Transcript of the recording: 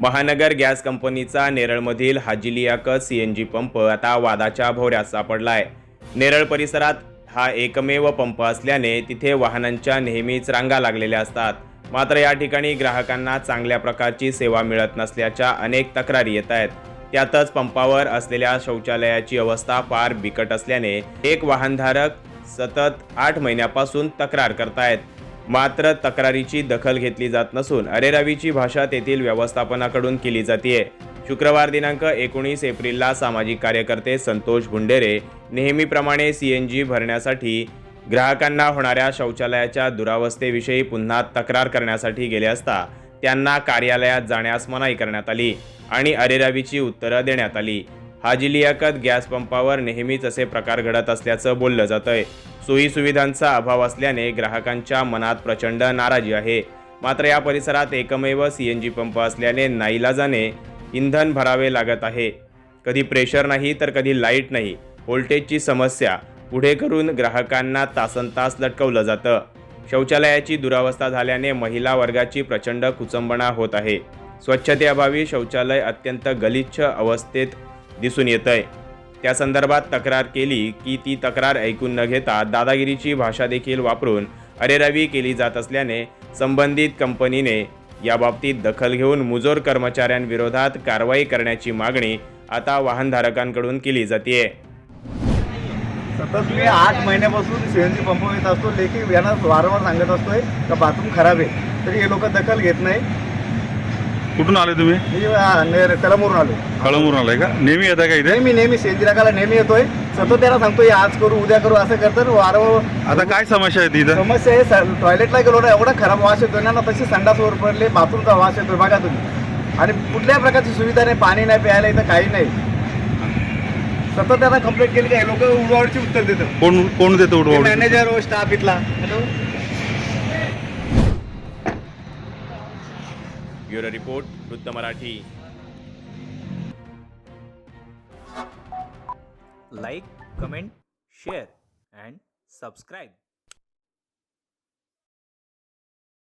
महानगर गॅस कंपनीचा नेरळमधील हाजिलियाक सी एन जी पंप आता वादाच्या भोवऱ्यात सापडलाय नेरळ परिसरात हा एकमेव पंप असल्याने तिथे वाहनांच्या नेहमीच रांगा लागलेल्या असतात. मात्र या ठिकाणी ग्राहकांना चांगल्या प्रकारची सेवा मिळत नसल्याच्या अनेक तक्रारी येत आहेत. त्यातच पंपावर असलेल्या शौचालयाची अवस्था फार बिकट असल्याने एक वाहनधारक सतत आठ महिन्यापासून तक्रार करतायत. मात्र तक्रारीची दखल घेतली जात नसून अरेरावीची भाषा तेथील व्यवस्थापनाकडून केली जाते शुक्रवार दिनांक एकोणीस एप्रिलला सामाजिक कार्यकर्ते संतोष गुंडेरे नेहमीप्रमाणे सी एन जी भरण्यासाठी ग्राहकांना होणाऱ्या शौचालयाच्या दुरावस्थेविषयी पुन्हा तक्रार करण्यासाठी गेले असता त्यांना कार्यालयात जाण्यास मनाई करण्यात आली आणि अरेरावीची उत्तरं देण्यात आली. हाजी लियाकत गॅस पंपावर नेहमीच असे प्रकार घडत असल्याचं बोललं जातं सोयी सुविधांचा अभाव असल्याने ग्राहकांच्या मनात प्रचंड नाराजी आहे. मात्र या परिसरात एकमेव सी एन जी पंप असल्याने नाईलाजाने इंधन भरावे लागत आहे. कधी प्रेशर नाही तर कधी लाइट नाही. व्होल्टेजची समस्या. पुढे करून ग्राहकांना तासन तास लटकवलं जातं. शौचालयाची दुरावस्था झाल्याने महिला वर्गाची प्रचंड कुचंबणा होत आहे. स्वच्छतेअभावी शौचालय अत्यंत गलिच्छ अवस्थेत दिसून येत आहे त्या संदर्भात तक्रार केली की ती तक्रार ऐकून न घेता दादागिरीची भाषा देखील वापरून अरेरावी केली जात असल्याने संबंधित कंपनीने याबाबतीत दखल घेऊन मुजोर कर्मचाऱ्यांविरोधात कारवाई करण्याची मागणी आता वाहनधारकांकडून केली जाते सतत मी आठ महिन्यापासून सीएनजी पंप येत असतो लेखी यांना वारंवार सांगत असतोय का बाथरूम खराब आहे. तरी हे लोक दखल घेत नाही. कुठून आले तुम्ही? मी आ, ने- कलमवरून आलो कळमूरून आलाय का? नेहमी येता का इथे? नेहमी नेहमी टाकायला नेहमी येतोय. सतत त्यांना सांगतोय आज करू उद्या करू असं करतात. वारंवार आता काय समस्या आहे इथं समस्या आहे टॉयलेटला गेलो ना एवढा खराब वास येतोय ना तशी संडासवर पडले बाथरूमचा वास येतोय बघा तुम्ही. आणि कुठल्याही प्रकारची सुविधा नाही पाणी नाही प्यायला इथं काही नाही. सतत त्यांना कंप्लेंट केली का हे लोक उडवाडची उत्तर देतात. कोण कोण देतो उडवा मॅनेजर व स्टाफ इथला. हॅलो ब्युरो रिपोर्ट वृत्त Marathi like, comment, share, and subscribe.